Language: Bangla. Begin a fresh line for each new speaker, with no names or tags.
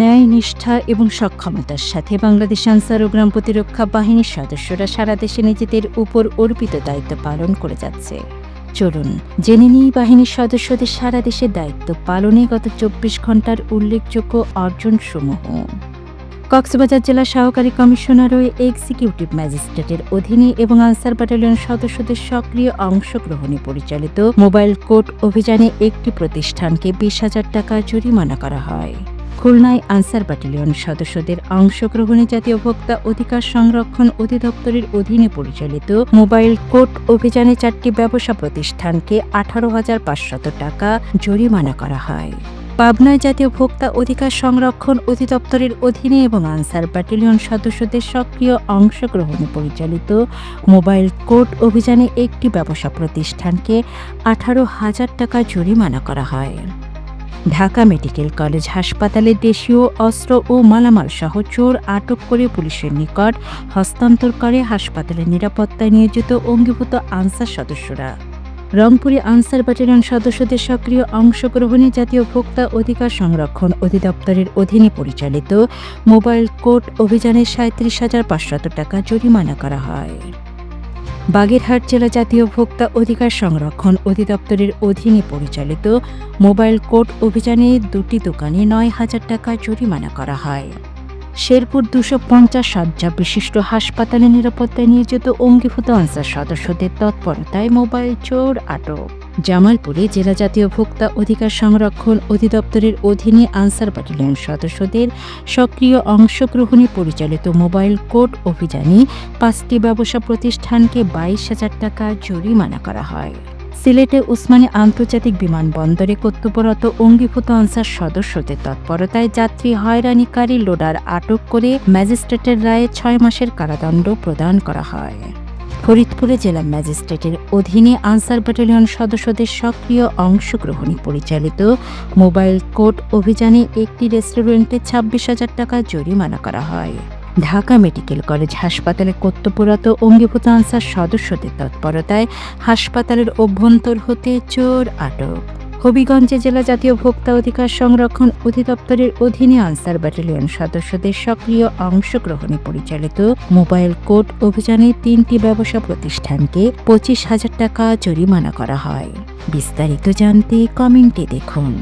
ন্যায়, নিষ্ঠা এবং সক্ষমতার সাথে বাংলাদেশ আনসার ও গ্রাম প্রতিরক্ষা বাহিনীর সদস্যরা সারা দেশে নিজেদের উপর অর্পিত দায়িত্ব পালন করে যাচ্ছে। চলুন, জেনে নিই বাহিনীর সদস্যদের সারা দেশে দায়িত্ব পালনে গত চব্বিশ ঘণ্টার উল্লেখযোগ্য অর্জনসমূহ। কক্সবাজার জেলা সহকারী কমিশনার ও এক্সিকিউটিভ ম্যাজিস্ট্রেটের অধীনে এবং আনসার ব্যাটালিয়ন সদস্যদের সক্রিয় অংশগ্রহণে পরিচালিত মোবাইল কোর্ট অভিযানে একটি প্রতিষ্ঠানকে বিশ হাজার টাকা জরিমানা করা হয়। খুলনায় আনসার ব্যাটালিয়ন সদস্যদের অংশগ্রহণে জাতীয় ভোক্তা অধিকার সংরক্ষণ অধিদপ্তরের অধীনে পরিচালিত মোবাইল কোর্ট অভিযানে চারটি ব্যবসা প্রতিষ্ঠানকে আঠারো হাজার পাঁচশত টাকা জরিমানা করা হয়। পাবনায় জাতীয় ভোক্তা অধিকার সংরক্ষণ অধিদপ্তরের অধীনে এবং আনসার ব্যাটালিয়ন সদস্যদের সক্রিয় অংশগ্রহণে পরিচালিত মোবাইল কোর্ট অভিযানে একটি ব্যবসা প্রতিষ্ঠানকে আঠারো হাজার টাকা জরিমানা করা হয়। ঢাকা মেডিকেল কলেজ হাসপাতালে দেশীয় অস্ত্র ও মালামাল সহ চোর আটক করে পুলিশের নিকট হস্তান্তর করে হাসপাতালের নিরাপত্তায় নিয়োজিত অঙ্গীভূত আনসার সদস্যরা। রংপুরে আনসার ব্যাটালিয়ন সদস্যদের সক্রিয় অংশগ্রহণে জাতীয় ভোক্তা অধিকার সংরক্ষণ অধিদপ্তরের অধীনে পরিচালিত মোবাইল কোর্ট অভিযানে সাঁত্রিশ হাজার পাঁচশত টাকা জরিমানা করা হয়। বাগেরহাট জেলা জাতীয় ভোক্তা অধিকার সংরক্ষণ অধিদপ্তরের অধীনে পরিচালিত মোবাইল কোর্ট অভিযানে দুটি দোকানে নয় হাজার টাকা জরিমানা করা হয়। শেরপুর দুশো পঞ্চাশ সজ্জা বিশিষ্ট হাসপাতালে নিরাপত্তায় নিয়োজিত অঙ্গীভূত আনসার সদস্যদের তৎপরতায় মোবাইল চোর আটক। জামালপুরে জেলা জাতীয় ভোক্তা অধিকার সংরক্ষণ অধিদপ্তরের অধীনে আনসার ব্যাটালিয়ন সদস্যদের সক্রিয় অংশগ্রহণে পরিচালিত মোবাইল কোর্ট অভিযানে পাঁচটি ব্যবসা প্রতিষ্ঠানকে বাইশ হাজার টাকা জরিমানা করা হয়। সিলেটে উসমানী আন্তর্জাতিক বিমানবন্দরে কর্তব্যরত অঙ্গীভূত আনসার সদস্যদের তৎপরতায় যাত্রী হয়রানিকারী লোডার আটক করে ম্যাজিস্ট্রেটের রায়ে ছয় মাসের কারাদণ্ড প্রদান করা হয়। ফরিদপুরে জেলা ম্যাজিস্ট্রেটের অধীনে আনসার ব্যাটালিয়ন সদস্যদের সক্রিয় অংশগ্রহণে পরিচালিত মোবাইল কোর্ট অভিযানে একটি রেস্টুরেন্টে ছাব্বিশ হাজার টাকা জরিমানা করা হয়। ঢাকা মেডিকেল কলেজ হাসপাতালে কর্তব্যরত অঙ্গীভূত আনসার সদস্যদের তৎপরতায় হাসপাতালের অভ্যন্তর হতে চোর আটক। হবিগঞ্জে জেলা জাতীয় ভোক্তা অধিকার সংরক্ষণ অধিদপ্তরের অধীনে আনসার ব্যাটালিয়ন সদস্যদের সক্রিয় অংশগ্রহণে পরিচালিত মোবাইল কোর্ট অভিযানে তিনটি ব্যবসা প্রতিষ্ঠানকে পঁচিশ হাজার টাকা জরিমানা করা হয়। বিস্তারিত জানতে কমেন্টে দেখুন।